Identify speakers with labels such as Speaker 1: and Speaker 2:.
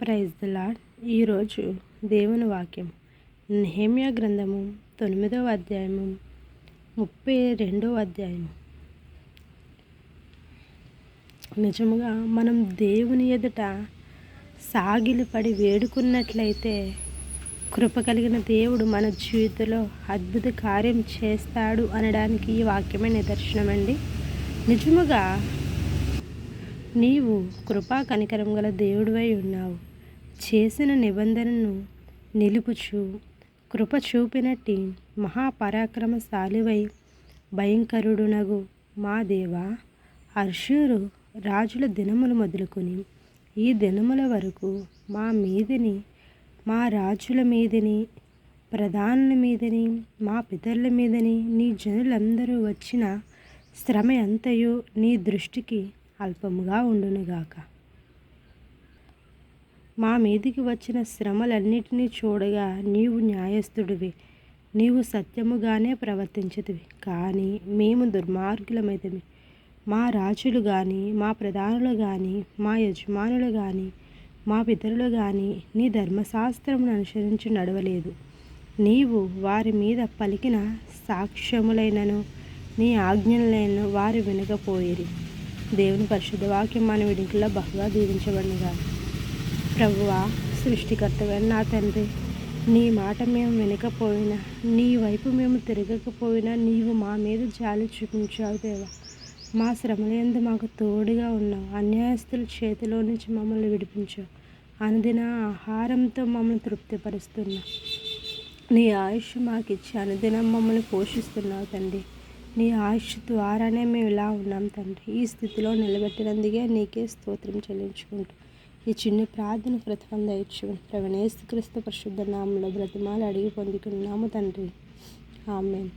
Speaker 1: Praise the lord ఈరోజు దేవుని వాక్యం. నెహమ్యా గ్రంథము తొమ్మిదవ అధ్యాయము ముప్పై రెండవ అధ్యాయం నిజముగా మనం దేవుని ఎదుట సాగిలిపడి వేడుకున్నట్లయితే కృప కలిగిన దేవుడు మన జీవితంలో అద్భుత కార్యం చేస్తాడు అనడానికి ఈ వాక్యమే నిదర్శనమండి. నిజముగా నీవు కృపా కనికరం గల దేవుడివై ఉన్నావు. చేసిన నిబంధనను నిలుపుచు కృప చూపినట్టి మహాపరాక్రమశాలివై భయంకరుడునగు మా దేవా అర్షూరు రాజుల దినములు మొదలుకొని ఈ దినముల వరకు మా మీదిని మా రాజుల మీదని ప్రధానుల మీదని మా పితరుల మీదని నీ జనులందరూ వచ్చిన శ్రమ ఎంతయో నీ దృష్టికి అల్పముగా ఉండునుగాక. మా మీదికి వచ్చిన శ్రమలన్నిటినీ చూడగా నీవు న్యాయస్థుడివి. నీవు సత్యముగానే ప్రవర్తించదివి. కానీ మేము దుర్మార్గులమైతమి మా రాజులు కానీ మా ప్రధానులు కానీ మా యజమానులు కానీ మా పితరులు కానీ నీ ధర్మశాస్త్రమును అనుసరించి నడవలేదు. నీవు వారి మీద పలికిన సాక్ష్యములైనను నీ ఆజ్ఞలైనను వారు వినకపోయేది దేవుని పరిశుద్ధ వాక్యం మన విడికిలో బహుగా దీవించబడినగా ప్రభువా సృష్టికర్తవైన నా తండ్రి. నీ మాట మేము వినకపోయినా నీ వైపు మేము తిరగకపోయినా నీవు మా మీద జాలి చూపించావు దేవా. మా శ్రమలందు మాకు తోడుగా ఉన్నావు. అన్యాయస్తుల చేతిలో నుంచి మమ్మల్ని విడిపించావు. అనుదిన ఆహారంతో మమ్మల్ని తృప్తిపరుస్తున్నావు. నీ ఆయుష్ మాకు ఇచ్చి అనుదినం మమ్మల్ని పోషిస్తున్నావు తండ్రి. నీ ఆయుష్ ద్వారానే మేము ఇలా ఉన్నాం తండ్రి. ఈ స్థితిలో నిలబెట్టినందుకే నీకే స్తోత్రం చెల్లించుకుంటాం ఈ చిన్న ప్రార్థన ప్రతిఫలం దయచు ప్రవణేస్తు క్రీస్తు పరిశుద్ధ నామంలో బ్రతిమాలు అడిగి పొందుకున్నాము తండ్రి. ఆమెన్.